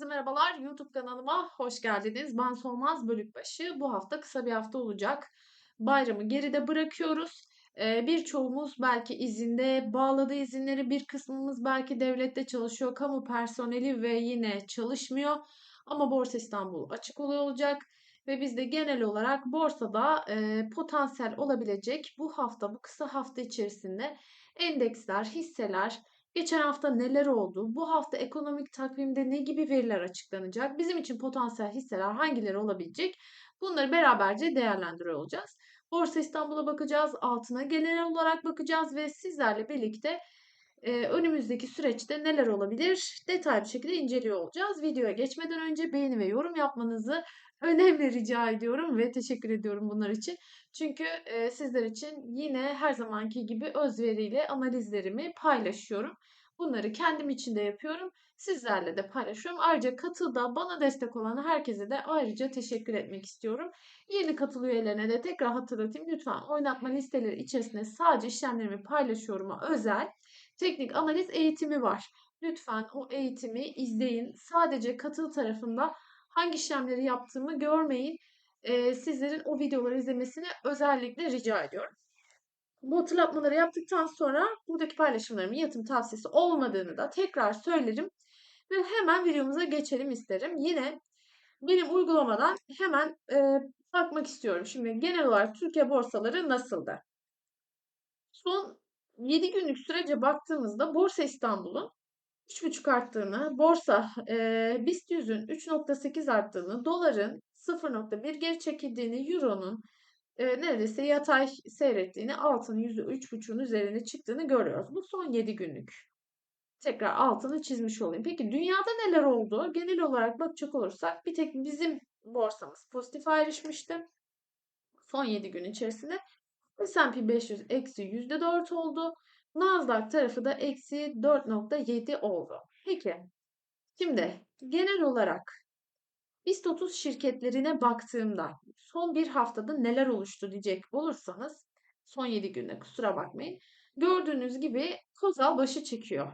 Herkese merhabalar. YouTube kanalıma hoş geldiniz. Ben Solmaz Bölükbaşı. Bu hafta kısa bir hafta olacak. Bayramı geride bırakıyoruz. Ee, birçoğumuz belki izinde, bağladığı izinleri bir kısmımız belki devlette çalışıyor, kamu personeli ve yine çalışmıyor. Ama Borsa İstanbul açık oluyor olacak ve biz de genel olarak borsada e, potansiyel olabilecek bu hafta, bu kısa hafta içerisinde endeksler, hisseler, Geçen hafta neler oldu? Bu hafta ekonomik takvimde ne gibi veriler açıklanacak? Bizim için potansiyel hisseler hangileri olabilecek? Bunları beraberce değerlendiriyor olacağız. Borsa İstanbul'a bakacağız, altına genel olarak bakacağız ve sizlerle birlikte e, önümüzdeki süreçte neler olabilir detaylı bir şekilde inceliyor olacağız. Videoya geçmeden önce beğeni ve yorum yapmanızı önemli rica ediyorum ve teşekkür ediyorum bunlar için. Çünkü e, sizler için yine her zamanki gibi özveriyle analizlerimi paylaşıyorum. Bunları kendim için de yapıyorum. Sizlerle de paylaşıyorum. Ayrıca katılda bana destek olan herkese de ayrıca teşekkür etmek istiyorum. Yeni katıl üyelerine de tekrar hatırlatayım. Lütfen oynatma listeleri içerisinde sadece işlemlerimi paylaşıyorum özel teknik analiz eğitimi var. Lütfen o eğitimi izleyin. Sadece katıl tarafında hangi işlemleri yaptığımı görmeyin. Ee, sizlerin o videoları izlemesini özellikle rica ediyorum. Bu hatırlatmaları yaptıktan sonra buradaki paylaşımlarımın yatırım tavsiyesi olmadığını da tekrar söylerim. Ve hemen videomuza geçelim isterim. Yine benim uygulamadan hemen e, bakmak istiyorum. Şimdi genel olarak Türkiye borsaları nasıldı? Son 7 günlük sürece baktığımızda Borsa İstanbul'un 3,5 arttığını, borsa e, BIST 100'ün 3,8 arttığını, doların 0,1 geri çekildiğini, euronun e, neredeyse yatay seyrettiğini, altın %3,5'un üzerine çıktığını görüyoruz. Bu son 7 günlük. Tekrar altını çizmiş olayım. Peki dünyada neler oldu? Genel olarak bakacak olursak bir tek bizim borsamız pozitif ayrışmıştı. Son 7 gün içerisinde S&P 500 eksi %4 oldu. Nasdaq tarafı da eksi 4.7 oldu. Peki şimdi genel olarak BIST 30 şirketlerine baktığımda son bir haftada neler oluştu diyecek olursanız son 7 günde kusura bakmayın. Gördüğünüz gibi Kozal başı çekiyor.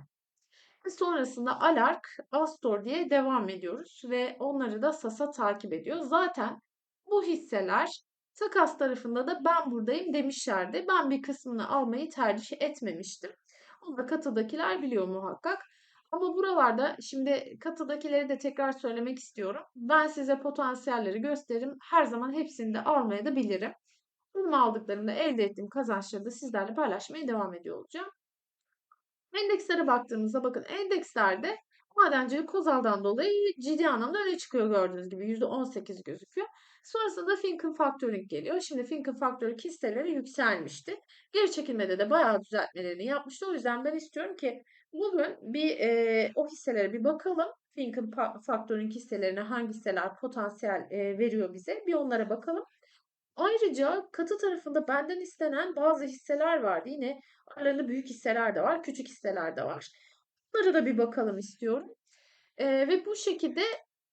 Sonrasında Alark, Astor diye devam ediyoruz ve onları da Sasa takip ediyor. Zaten bu hisseler Takas tarafında da ben buradayım demişlerdi. Ben bir kısmını almayı tercih etmemiştim. Onu da katıdakiler biliyor muhakkak. Ama buralarda şimdi katıdakileri de tekrar söylemek istiyorum. Ben size potansiyelleri gösteririm. Her zaman hepsini de almaya da bilirim. Benim aldıklarımda elde ettiğim kazançları da sizlerle paylaşmaya devam ediyor olacağım. Endekslere baktığımızda bakın endekslerde madencilik Kozal'dan dolayı ciddi anlamda öne çıkıyor gördüğünüz gibi. %18 gözüküyor. Sonrasında Finken Factoring geliyor. Şimdi Finken Factoring hisseleri yükselmişti. Geri çekilmede de bayağı düzeltmelerini yapmıştı. O yüzden ben istiyorum ki bugün bir e, o hisselere bir bakalım. Finken Factoring hisselerine hangi hisseler potansiyel e, veriyor bize bir onlara bakalım. Ayrıca katı tarafında benden istenen bazı hisseler vardı. Yine aralarında büyük hisseler de var, küçük hisseler de var. Bunlara da bir bakalım istiyorum. E, ve bu şekilde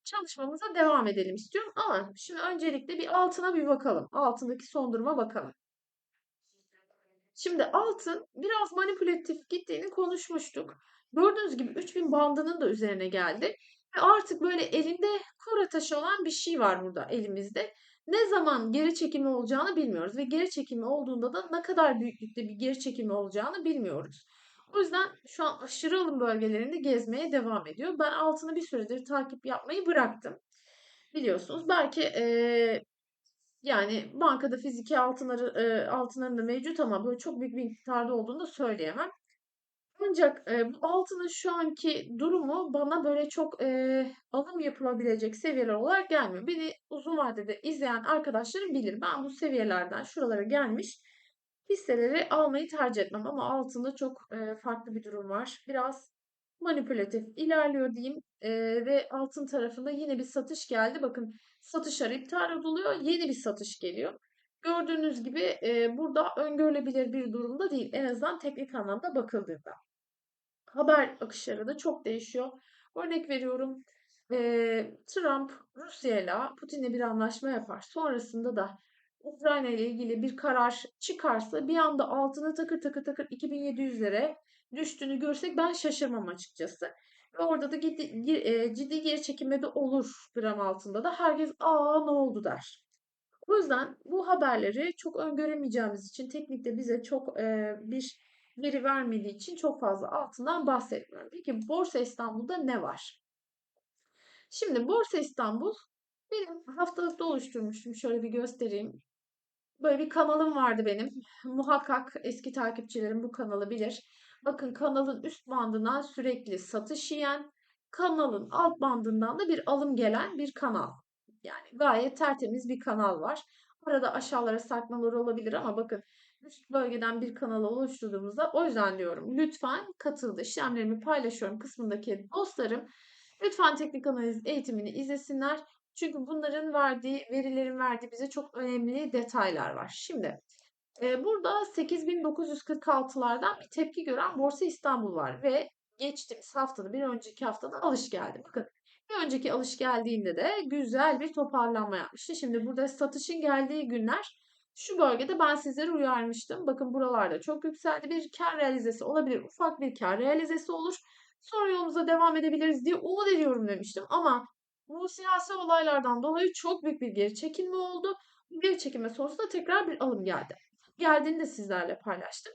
çalışmamıza devam edelim istiyorum. Ama şimdi öncelikle bir altına bir bakalım. Altındaki son duruma bakalım. Şimdi altın biraz manipülatif gittiğini konuşmuştuk. Gördüğünüz gibi 3000 bandının da üzerine geldi. Ve artık böyle elinde kura taşı olan bir şey var burada elimizde. Ne zaman geri çekimi olacağını bilmiyoruz ve geri çekimi olduğunda da ne kadar büyüklükte bir geri çekimi olacağını bilmiyoruz. O yüzden şu an aşırı alım bölgelerinde gezmeye devam ediyor. Ben altını bir süredir takip yapmayı bıraktım. Biliyorsunuz belki e, yani bankada fiziki altınları e, altınların da mevcut ama böyle çok büyük bir miktarda olduğunu da söyleyemem. Ancak e, bu altının şu anki durumu bana böyle çok e, alım yapılabilecek seviyeler olarak gelmiyor. Beni uzun vadede izleyen arkadaşlarım bilir. Ben bu seviyelerden şuralara gelmiş hisseleri almayı tercih etmem ama altında çok e, farklı bir durum var. Biraz manipülatif ilerliyor diyeyim e, ve altın tarafında yine bir satış geldi. Bakın satışlar iptal ediliyor, yeni bir satış geliyor. Gördüğünüz gibi e, burada öngörülebilir bir durumda değil. En azından teknik anlamda bakıldığında. Haber akışları da çok değişiyor. Örnek veriyorum. E, Trump Rusya ile Putin'le bir anlaşma yapar. Sonrasında da Ukrayna ile ilgili bir karar çıkarsa bir anda altına takır takır takır 2700'lere düştüğünü görsek ben şaşırmam açıkçası. Ve orada da ciddi, e, ciddi geri çekilme de olur gram altında da. Herkes aa ne oldu der. O yüzden bu haberleri çok öngöremeyeceğimiz için teknikte bize çok e, bir veri vermediği için çok fazla altından bahsetmiyorum. Peki Borsa İstanbul'da ne var? Şimdi Borsa İstanbul benim haftalıkta oluşturmuştum. Şöyle bir göstereyim. Böyle bir kanalım vardı benim. Muhakkak eski takipçilerim bu kanalı bilir. Bakın kanalın üst bandından sürekli satış yiyen, kanalın alt bandından da bir alım gelen bir kanal. Yani gayet tertemiz bir kanal var. Arada aşağılara sarkmalar olabilir ama bakın üst bölgeden bir kanal oluşturduğumuzda o yüzden diyorum lütfen katıldı işlemlerimi paylaşıyorum kısmındaki dostlarım lütfen teknik analiz eğitimini izlesinler. Çünkü bunların verdiği, verilerin verdiği bize çok önemli detaylar var. Şimdi e, burada 8946'lardan bir tepki gören Borsa İstanbul var ve geçtiğimiz haftada, bir önceki haftada alış geldi. Bakın bir önceki alış geldiğinde de güzel bir toparlanma yapmıştı. Şimdi burada satışın geldiği günler şu bölgede ben sizleri uyarmıştım. Bakın buralarda çok yükseldi. Bir kar realizesi olabilir. Ufak bir kar realizesi olur. Sonra yolumuza devam edebiliriz diye umut ediyorum demiştim. Ama bu siyasi olaylardan dolayı çok büyük bir geri çekilme oldu. Geri çekilme sonrasında tekrar bir alım geldi. Geldiğini de sizlerle paylaştım.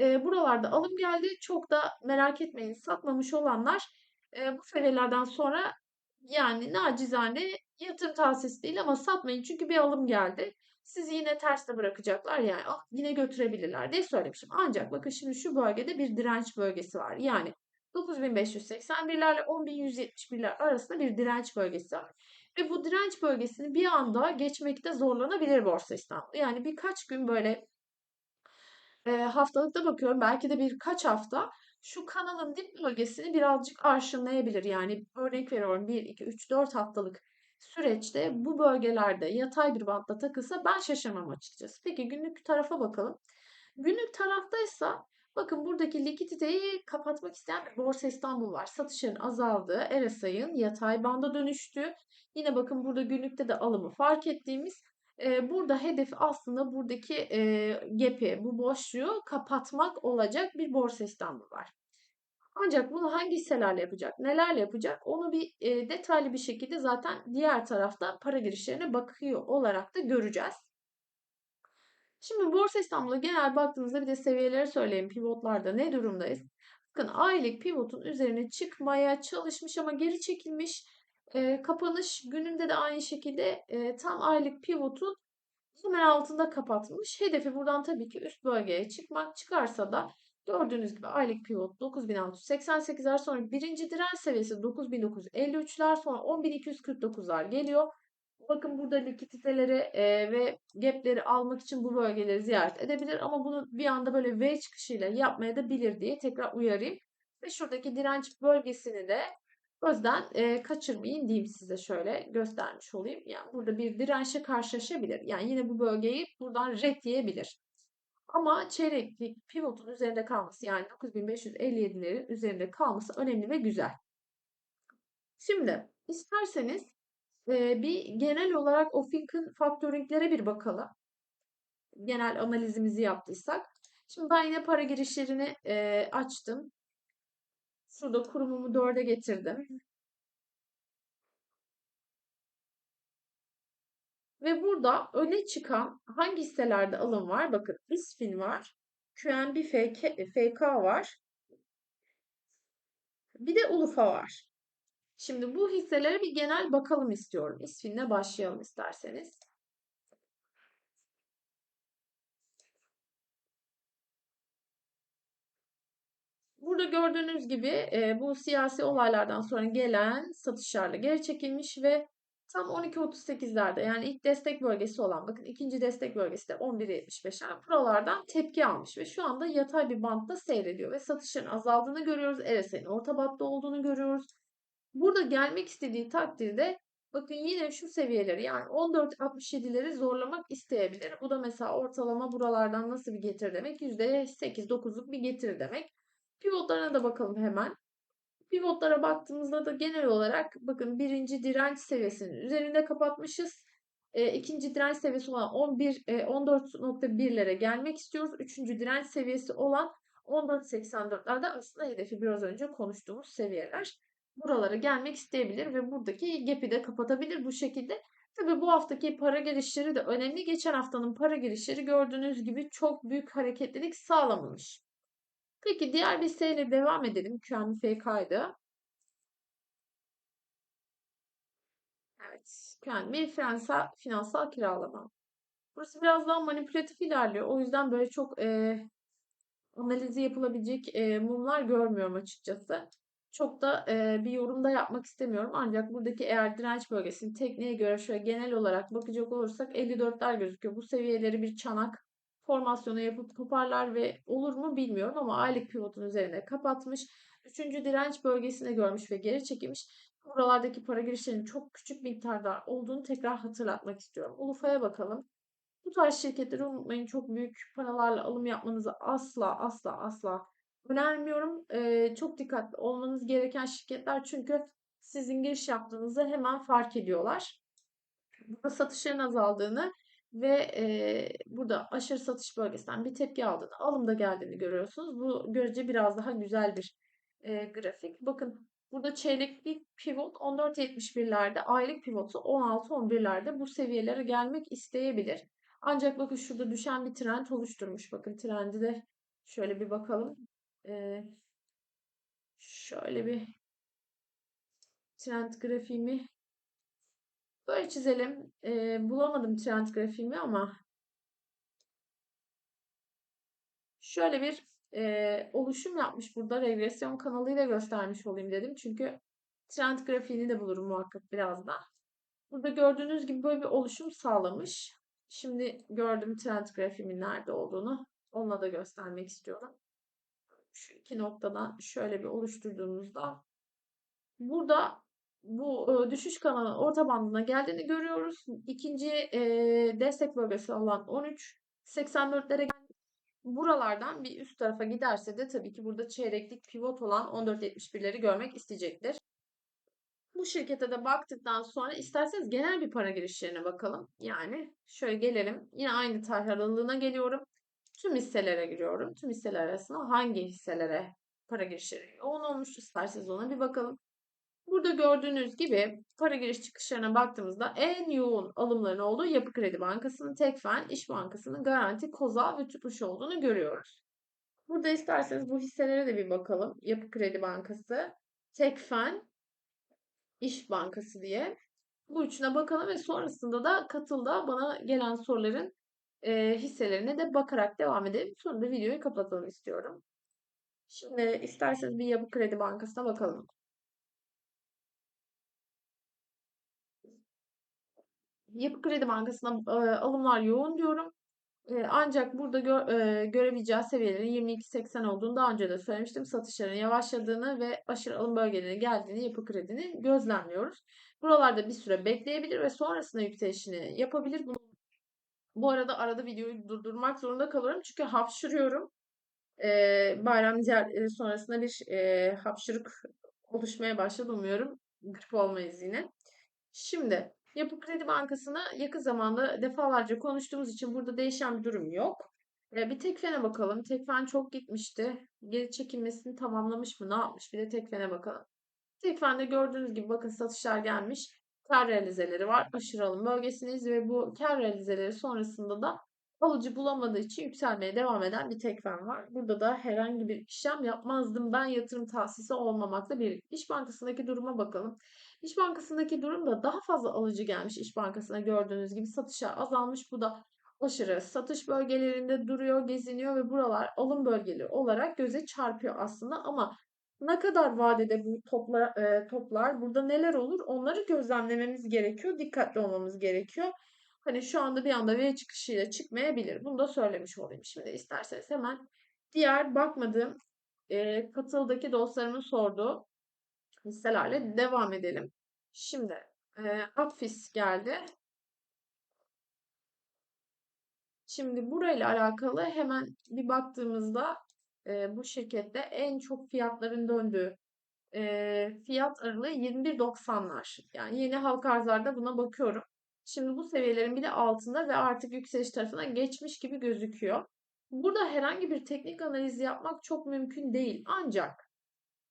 E, buralarda alım geldi. Çok da merak etmeyin satmamış olanlar e, bu seviyelerden sonra yani nacizane yatırım tavsiyesi değil ama satmayın çünkü bir alım geldi. Sizi yine terste bırakacaklar yani ah, yine götürebilirler diye söylemişim. Ancak bakın şimdi şu bölgede bir direnç bölgesi var. Yani 9581'lerle 10171'ler arasında bir direnç bölgesi var. Ve bu direnç bölgesini bir anda geçmekte zorlanabilir Borsa İstanbul. Yani birkaç gün böyle e, haftalıkta bakıyorum belki de birkaç hafta şu kanalın dip bölgesini birazcık arşınlayabilir. Yani örnek veriyorum 1, 2, 3, 4 haftalık süreçte bu bölgelerde yatay bir bantta takılsa ben şaşırmam açıkçası. Peki günlük tarafa bakalım. Günlük taraftaysa bakın buradaki likiditeyi kapatmak isteyen bir Borsa İstanbul var. Satışların azaldığı, RSI'ın yatay banda dönüştüğü. Yine bakın burada günlükte de alımı fark ettiğimiz burada hedef aslında buradaki e, gap'i, bu boşluğu kapatmak olacak bir Borsa İstanbul var. Ancak bunu hangi hisselerle yapacak, nelerle yapacak onu bir e, detaylı bir şekilde zaten diğer tarafta para girişlerine bakıyor olarak da göreceğiz. Şimdi Borsa İstanbul'a genel baktığımızda bir de seviyeleri söyleyeyim. Pivotlarda ne durumdayız? Bakın aylık pivotun üzerine çıkmaya çalışmış ama geri çekilmiş. E, kapanış gününde de aynı şekilde e, tam aylık pivotun hemen altında kapatmış. Hedefi buradan tabii ki üst bölgeye çıkmak. Çıkarsa da gördüğünüz gibi aylık pivot 9688'ler sonra birinci direnç seviyesi 9953'ler sonra 10249'lar geliyor. Bakın burada likiditeleri e, ve gapleri almak için bu bölgeleri ziyaret edebilir ama bunu bir anda böyle V çıkışıyla yapmaya da bilir diye tekrar uyarayım. Ve şuradaki direnç bölgesini de gözden e, kaçırmayın diyeyim size şöyle göstermiş olayım. Yani burada bir dirençle karşılaşabilir. Yani yine bu bölgeyi buradan red diyebilir. Ama çeyreklik pivotun üzerinde kalması yani 9557'lerin üzerinde kalması önemli ve güzel. Şimdi isterseniz e, bir genel olarak o Finken faktöringlere bir bakalım. Genel analizimizi yaptıysak. Şimdi ben yine para girişlerini e, açtım. Şurada kurumumu dörde getirdim. Ve burada öne çıkan hangi hisselerde alım var? Bakın İSFİN var. QNB FK, FK var. Bir de Ulufa var. Şimdi bu hisselere bir genel bakalım istiyorum. İSFİN'le başlayalım isterseniz. Burada gördüğünüz gibi e, bu siyasi olaylardan sonra gelen satışlarla geri çekilmiş ve tam 12.38'lerde yani ilk destek bölgesi olan bakın ikinci destek bölgesi de 11.75 yani buralardan tepki almış ve şu anda yatay bir bantta seyrediyor ve satışların azaldığını görüyoruz. RSI'nin orta bantta olduğunu görüyoruz. Burada gelmek istediği takdirde bakın yine şu seviyeleri yani 14.67'leri zorlamak isteyebilir. Bu da mesela ortalama buralardan nasıl bir getir demek? %8-9'luk bir getir demek. Pivotlarına da bakalım hemen. Pivotlara baktığımızda da genel olarak bakın birinci direnç seviyesinin üzerinde kapatmışız. E, ikinci direnç seviyesi olan 11 e, 14.1'lere gelmek istiyoruz. Üçüncü direnç seviyesi olan 14.84'lerde aslında hedefi biraz önce konuştuğumuz seviyeler. Buralara gelmek isteyebilir ve buradaki gap'i de kapatabilir bu şekilde. Tabii bu haftaki para girişleri de önemli. Geçen haftanın para girişleri gördüğünüz gibi çok büyük hareketlilik sağlamamış. Peki diğer bir hisseyle devam edelim. QNFK'ydı. Evet. QNB finansal, finansal kiralama. Burası biraz daha manipülatif ilerliyor. O yüzden böyle çok e, analizi yapılabilecek e, mumlar görmüyorum açıkçası. Çok da e, bir yorumda yapmak istemiyorum. Ancak buradaki eğer direnç bölgesinin tekniğe göre şöyle genel olarak bakacak olursak 54'ler gözüküyor. Bu seviyeleri bir çanak formasyonu yapıp toparlar ve olur mu bilmiyorum ama aylık pivotun üzerine kapatmış. Üçüncü direnç bölgesinde görmüş ve geri çekilmiş. Buralardaki para girişlerinin çok küçük miktarda olduğunu tekrar hatırlatmak istiyorum. Ulufa'ya bakalım. Bu tarz şirketleri unutmayın. Çok büyük paralarla alım yapmanızı asla asla asla önermiyorum. Ee, çok dikkatli olmanız gereken şirketler çünkü sizin giriş yaptığınızı hemen fark ediyorlar. Burada satışların azaldığını ve e, burada aşırı satış bölgesinden bir tepki aldığını, alımda geldiğini görüyorsunuz. Bu görece biraz daha güzel bir e, grafik. Bakın burada çeyreklik pivot 14.71'lerde, aylık pivotu 16.11'lerde bu seviyelere gelmek isteyebilir. Ancak bakın şurada düşen bir trend oluşturmuş. Bakın trendi de şöyle bir bakalım. Ee, şöyle bir trend grafiğimi böyle çizelim. Ee, bulamadım trend grafiğimi ama şöyle bir e, oluşum yapmış burada. Regresyon kanalıyla göstermiş olayım dedim. Çünkü trend grafiğini de bulurum muhakkak birazdan. Burada gördüğünüz gibi böyle bir oluşum sağlamış. Şimdi gördüm trend grafiğimin nerede olduğunu. Onunla da göstermek istiyorum. Şu iki noktadan şöyle bir oluşturduğumuzda burada bu e, düşüş kanalının orta bandına geldiğini görüyoruz. İkinci e, destek bölgesi olan 13 84'lere buralardan bir üst tarafa giderse de tabii ki burada çeyreklik pivot olan 14.71'leri görmek isteyecektir. Bu şirkete de baktıktan sonra isterseniz genel bir para girişlerine bakalım. Yani şöyle gelelim. Yine aynı tarih aralığına geliyorum. Tüm hisselere giriyorum. Tüm hisseler arasında hangi hisselere para girişleri yoğun olmuş isterseniz ona bir bakalım. Burada gördüğünüz gibi para giriş çıkışlarına baktığımızda en yoğun alımların olduğu Yapı Kredi Bankası'nın, Tekfen, İş Bankası'nın, Garanti, Kozal ve Tüpuş olduğunu görüyoruz. Burada isterseniz bu hisselere de bir bakalım. Yapı Kredi Bankası, Tekfen, İş Bankası diye. Bu üçüne bakalım ve sonrasında da katılda bana gelen soruların e, hisselerine de bakarak devam edelim. Sonra da videoyu kapatalım istiyorum. Şimdi isterseniz bir Yapı Kredi Bankası'na bakalım. Yapı Kredi Bankası'na e, alımlar yoğun diyorum. E, ancak burada gö e, görebileceği seviyelerin 22.80 olduğunu daha önce de söylemiştim. Satışların yavaşladığını ve aşırı alım bölgelerine geldiğini Yapı Kredi'nin gözlemliyoruz. Buralarda bir süre bekleyebilir ve sonrasında yükselişini yapabilir. Bunu, bu arada arada videoyu durdurmak zorunda kalıyorum çünkü hapşırıyorum. E, bayram ziyaretleri sonrasında bir e, hapşırık oluşmaya başladı. Umuyorum grip olmayız yine. Şimdi Yapı Kredi Bankası'na yakın zamanda defalarca konuştuğumuz için burada değişen bir durum yok. E, bir Tekfen'e bakalım. Tekfen çok gitmişti. Geri çekilmesini tamamlamış mı? Ne yapmış? Bir de Tekfen'e bakalım. Tekfen'de gördüğünüz gibi bakın satışlar gelmiş. Kar realizeleri var. Aşırı alım bölgesindeyiz ve bu kar realizeleri sonrasında da alıcı bulamadığı için yükselmeye devam eden bir tekfen var. Burada da herhangi bir işlem yapmazdım. Ben yatırım tavsiyesi olmamakla bir İş Bankası'ndaki duruma bakalım. İş Bankası'ndaki durum da daha fazla alıcı gelmiş İş Bankası'na gördüğünüz gibi satışa azalmış. Bu da aşırı satış bölgelerinde duruyor, geziniyor ve buralar alım bölgeleri olarak göze çarpıyor aslında ama ne kadar vadede bu toplar, e, toplar burada neler olur onları gözlemlememiz gerekiyor. Dikkatli olmamız gerekiyor. Hani şu anda bir anda veri çıkışıyla çıkmayabilir. Bunu da söylemiş olayım. Şimdi isterseniz hemen diğer bakmadığım e, katıldaki dostlarımın sorduğu hisselerle devam edelim. Şimdi e, Apfis geldi. Şimdi burayla alakalı hemen bir baktığımızda e, bu şirkette en çok fiyatların döndüğü e, fiyat aralığı 21.90'lar. Yani yeni halka arzlarda buna bakıyorum. Şimdi bu seviyelerin bir de altında ve artık yükseliş tarafına geçmiş gibi gözüküyor. Burada herhangi bir teknik analiz yapmak çok mümkün değil. Ancak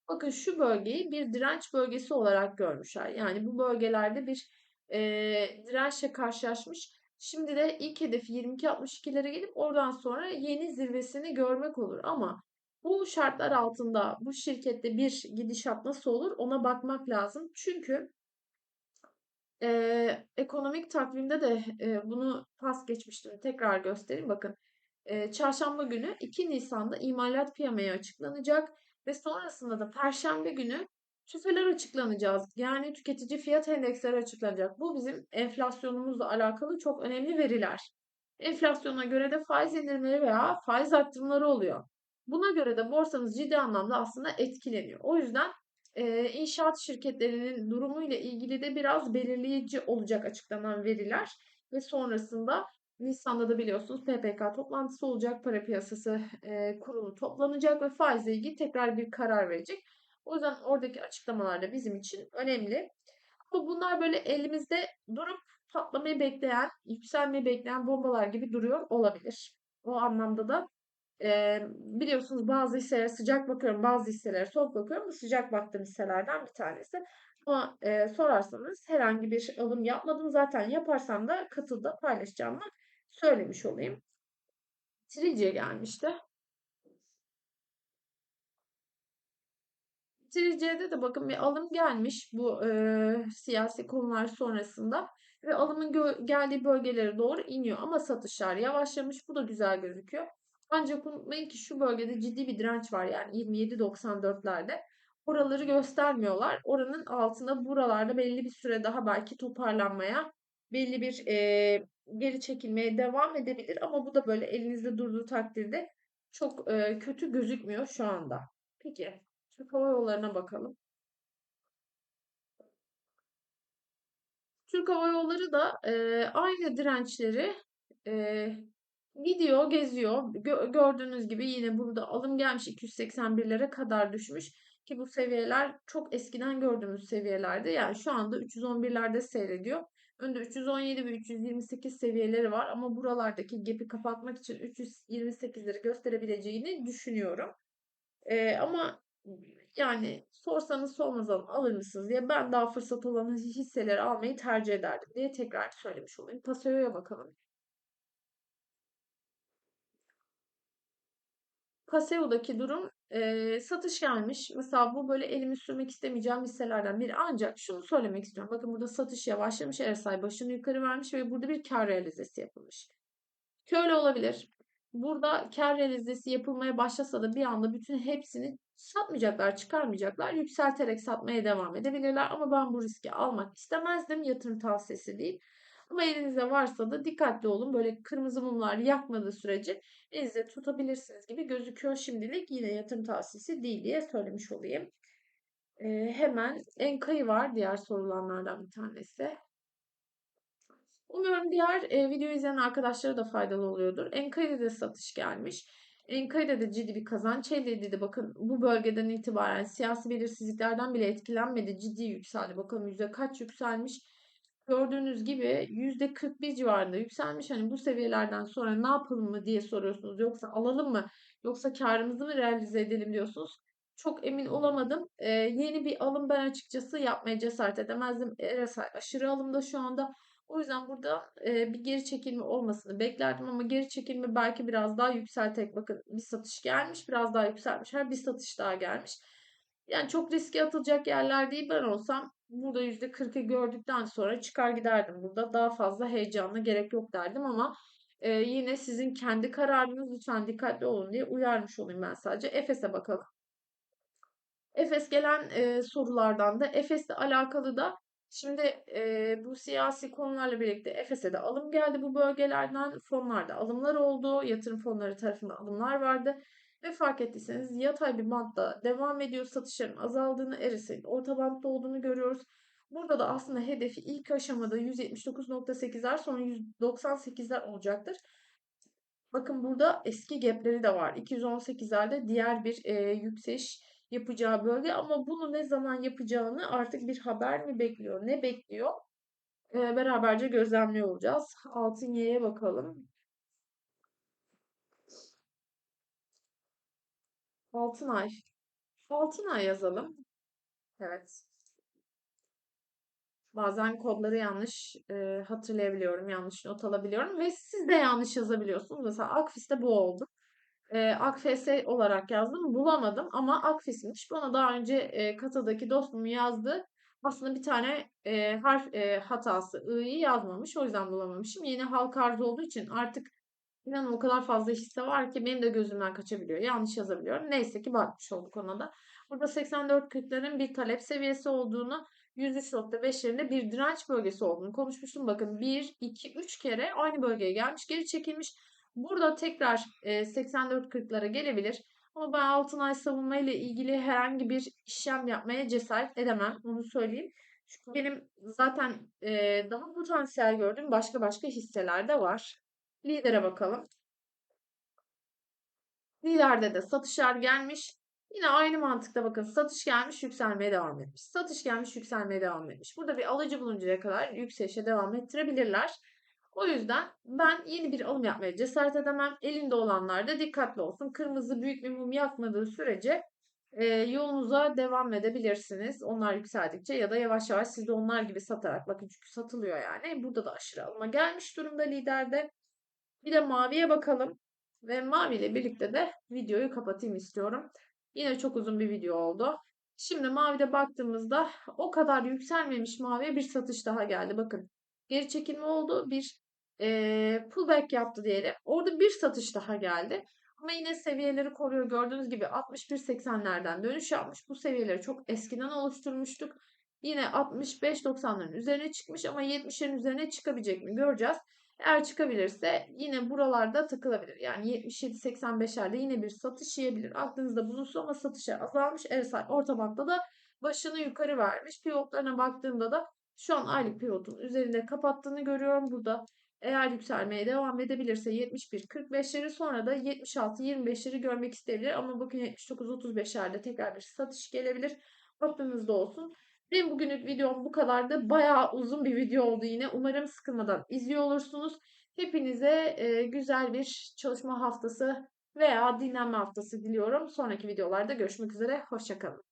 Bakın şu bölgeyi bir direnç bölgesi olarak görmüşler. Yani bu bölgelerde bir eee dirençle karşılaşmış. Şimdi de ilk hedefi 22.62'lere gelip oradan sonra yeni zirvesini görmek olur. Ama bu şartlar altında bu şirkette bir gidişat nasıl olur ona bakmak lazım. Çünkü eee, ekonomik takvimde de eee, bunu pas geçmiştim. Tekrar göstereyim. Bakın Eee, çarşamba günü 2 Nisan'da imalat piyamaya açıklanacak ve sonrasında da Perşembe günü TÜFE'ler açıklanacağız. Yani tüketici fiyat endeksleri açıklanacak. Bu bizim enflasyonumuzla alakalı çok önemli veriler. Enflasyona göre de faiz indirimleri veya faiz arttırımları oluyor. Buna göre de borsamız ciddi anlamda aslında etkileniyor. O yüzden inşaat şirketlerinin durumuyla ilgili de biraz belirleyici olacak açıklanan veriler ve sonrasında Nisan'da da biliyorsunuz PPK toplantısı olacak. Para piyasası kurulu toplanacak ve faizle ilgili tekrar bir karar verecek. O yüzden oradaki açıklamalar da bizim için önemli. Ama bunlar böyle elimizde durup patlamayı bekleyen, yükselmeyi bekleyen bombalar gibi duruyor olabilir. O anlamda da e, biliyorsunuz bazı hisselere sıcak bakıyorum, bazı hisselere soğuk bakıyorum. Bu sıcak baktığım hisselerden bir tanesi. Ama e, sorarsanız herhangi bir alım yapmadım. Zaten yaparsam da katılda paylaşacağımı söylemiş olayım. Tric'e gelmişti. Tric'de de bakın bir alım gelmiş bu e, siyasi konular sonrasında ve alımın geldiği bölgelere doğru iniyor ama satışlar yavaşlamış. Bu da güzel gözüküyor. Ancak unutmayın ki şu bölgede ciddi bir direnç var yani 27.94'lerde. Oraları göstermiyorlar. Oranın altında buralarda belli bir süre daha belki toparlanmaya, belli bir e, geri çekilmeye devam edebilir ama bu da böyle elinizde durduğu takdirde çok e, kötü gözükmüyor şu anda. Peki, Türk Hava Yolları'na bakalım. Türk Hava Yolları da e, aynı dirençleri e, gidiyor, geziyor. Gö gördüğünüz gibi yine burada alım gelmiş 281'lere kadar düşmüş ki bu seviyeler çok eskiden gördüğümüz seviyelerde. Yani şu anda 311'lerde seyrediyor. Önde 317 ve 328 seviyeleri var ama buralardaki gap'i kapatmak için 328'leri gösterebileceğini düşünüyorum. Ee, ama yani sorsanız sormaz alın, alır mısınız diye ben daha fırsat olan hisseleri almayı tercih ederdim diye tekrar söylemiş olayım. Pasayo'ya bakalım. Paseo'daki durum e, satış gelmiş. Mesela bu böyle elimi sürmek istemeyeceğim hisselerden biri. Ancak şunu söylemek istiyorum. Bakın burada satış yavaşlamış. RSI başını yukarı vermiş ve burada bir kar realizesi yapılmış. Şöyle olabilir. Burada kar realizesi yapılmaya başlasa da bir anda bütün hepsini satmayacaklar, çıkarmayacaklar. Yükselterek satmaya devam edebilirler. Ama ben bu riski almak istemezdim. Yatırım tavsiyesi değil. Ama elinizde varsa da dikkatli olun. Böyle kırmızı mumlar yakmadığı sürece elinizde tutabilirsiniz gibi gözüküyor şimdilik. Yine yatırım tavsiyesi değil diye söylemiş olayım. Ee, hemen Enka'yı var diğer sorulanlardan bir tanesi. Umuyorum diğer e, video izleyen arkadaşlara da faydalı oluyordur. Enka'da de satış gelmiş. Enka'da da ciddi bir kazanç elde edildi. Bakın bu bölgeden itibaren siyasi belirsizliklerden bile etkilenmedi. Ciddi yükseldi. Bakalım yüzde kaç yükselmiş. Gördüğünüz gibi yüzde 41 civarında yükselmiş. Hani bu seviyelerden sonra ne yapalım mı diye soruyorsunuz. Yoksa alalım mı? Yoksa karımızı mı realize edelim diyorsunuz. Çok emin olamadım. Ee, yeni bir alım ben açıkçası yapmaya cesaret edemezdim. RSI aşırı alımda şu anda. O yüzden burada e, bir geri çekilme olmasını beklerdim ama geri çekilme belki biraz daha yükselterek bakın bir satış gelmiş biraz daha yükselmiş her bir satış daha gelmiş. Yani çok riske atılacak yerler değil ben olsam burada %40'ı gördükten sonra çıkar giderdim. Burada daha fazla heyecanla gerek yok derdim ama e, yine sizin kendi kararınız lütfen dikkatli olun diye uyarmış olayım ben sadece. Efes'e bakalım. Efes gelen e, sorulardan da Efes'le alakalı da şimdi e, bu siyasi konularla birlikte Efes'e de alım geldi bu bölgelerden. Fonlarda alımlar oldu. Yatırım fonları tarafından alımlar vardı. Ve fark ettiyseniz yatay bir bantta devam ediyor. Satışların azaldığını, RSI'nin orta bantta olduğunu görüyoruz. Burada da aslında hedefi ilk aşamada 179.8'ler sonra 198'ler olacaktır. Bakın burada eski gapleri de var. 218'lerde diğer bir e, yükseliş yapacağı bölge ama bunu ne zaman yapacağını artık bir haber mi bekliyor? Ne bekliyor? E, beraberce gözlemliyor olacağız. Altın Y'ye bakalım. Altın ay. Altına yazalım. Evet. Bazen kodları yanlış e, hatırlayabiliyorum, yanlış not alabiliyorum ve siz de yanlış yazabiliyorsunuz. Mesela Akfis'te bu oldu. E, Akfs olarak yazdım, bulamadım ama Akfis'miş. Bana daha önce e, katadaki dostumun yazdığı aslında bir tane e, harf e, hatası, i'yi yazmamış. O yüzden bulamamışım. Yeni halk arzı olduğu için artık İnanın o kadar fazla hisse var ki benim de gözümden kaçabiliyor. Yanlış yazabiliyorum. Neyse ki bakmış olduk ona da. Burada 84.40'ların bir talep seviyesi olduğunu, 103.5'lerinde bir direnç bölgesi olduğunu konuşmuştum. Bakın 1, 2, 3 kere aynı bölgeye gelmiş, geri çekilmiş. Burada tekrar e, 84.40'lara gelebilir. Ama ben Altınay savunma ile ilgili herhangi bir işlem yapmaya cesaret edemem. Onu söyleyeyim. Çünkü benim zaten e, daha potansiyel gördüğüm başka başka hisseler de var. Lidere bakalım. Liderde de satışlar gelmiş. Yine aynı mantıkta bakın satış gelmiş yükselmeye devam etmiş. Satış gelmiş yükselmeye devam etmiş. Burada bir alıcı buluncaya kadar yükselişe devam ettirebilirler. O yüzden ben yeni bir alım yapmaya cesaret edemem. Elinde olanlar da dikkatli olsun. Kırmızı büyük bir mum yakmadığı sürece e, yolunuza devam edebilirsiniz. Onlar yükseldikçe ya da yavaş yavaş siz de onlar gibi satarak bakın çünkü satılıyor yani. Burada da aşırı alıma gelmiş durumda liderde. Bir de maviye bakalım. Ve mavi ile birlikte de videoyu kapatayım istiyorum. Yine çok uzun bir video oldu. Şimdi mavide baktığımızda o kadar yükselmemiş maviye bir satış daha geldi. Bakın geri çekilme oldu. Bir e, pullback yaptı diyelim. Orada bir satış daha geldi. Ama yine seviyeleri koruyor. Gördüğünüz gibi 61-80'lerden dönüş yapmış. Bu seviyeleri çok eskiden oluşturmuştuk. Yine 65-90'ların üzerine çıkmış ama 70'lerin üzerine çıkabilecek mi göreceğiz. Eğer çıkabilirse yine buralarda takılabilir. Yani 77-85'lerde yine bir satış yiyebilir. Aklınızda bulunsun ama satışa azalmış. RSI orta bantta da başını yukarı vermiş. Pivotlarına baktığımda da şu an aylık pivotun üzerinde kapattığını görüyorum. Burada eğer yükselmeye devam edebilirse 71-45'leri sonra da 76-25'leri görmek isteyebilir. Ama bakın 79-35'lerde tekrar bir satış gelebilir. Aklınızda olsun. Benim bugünlük videom bu kadardı. Bayağı uzun bir video oldu yine. Umarım sıkılmadan izliyor olursunuz. Hepinize e, güzel bir çalışma haftası veya dinlenme haftası diliyorum. Sonraki videolarda görüşmek üzere. Hoşçakalın.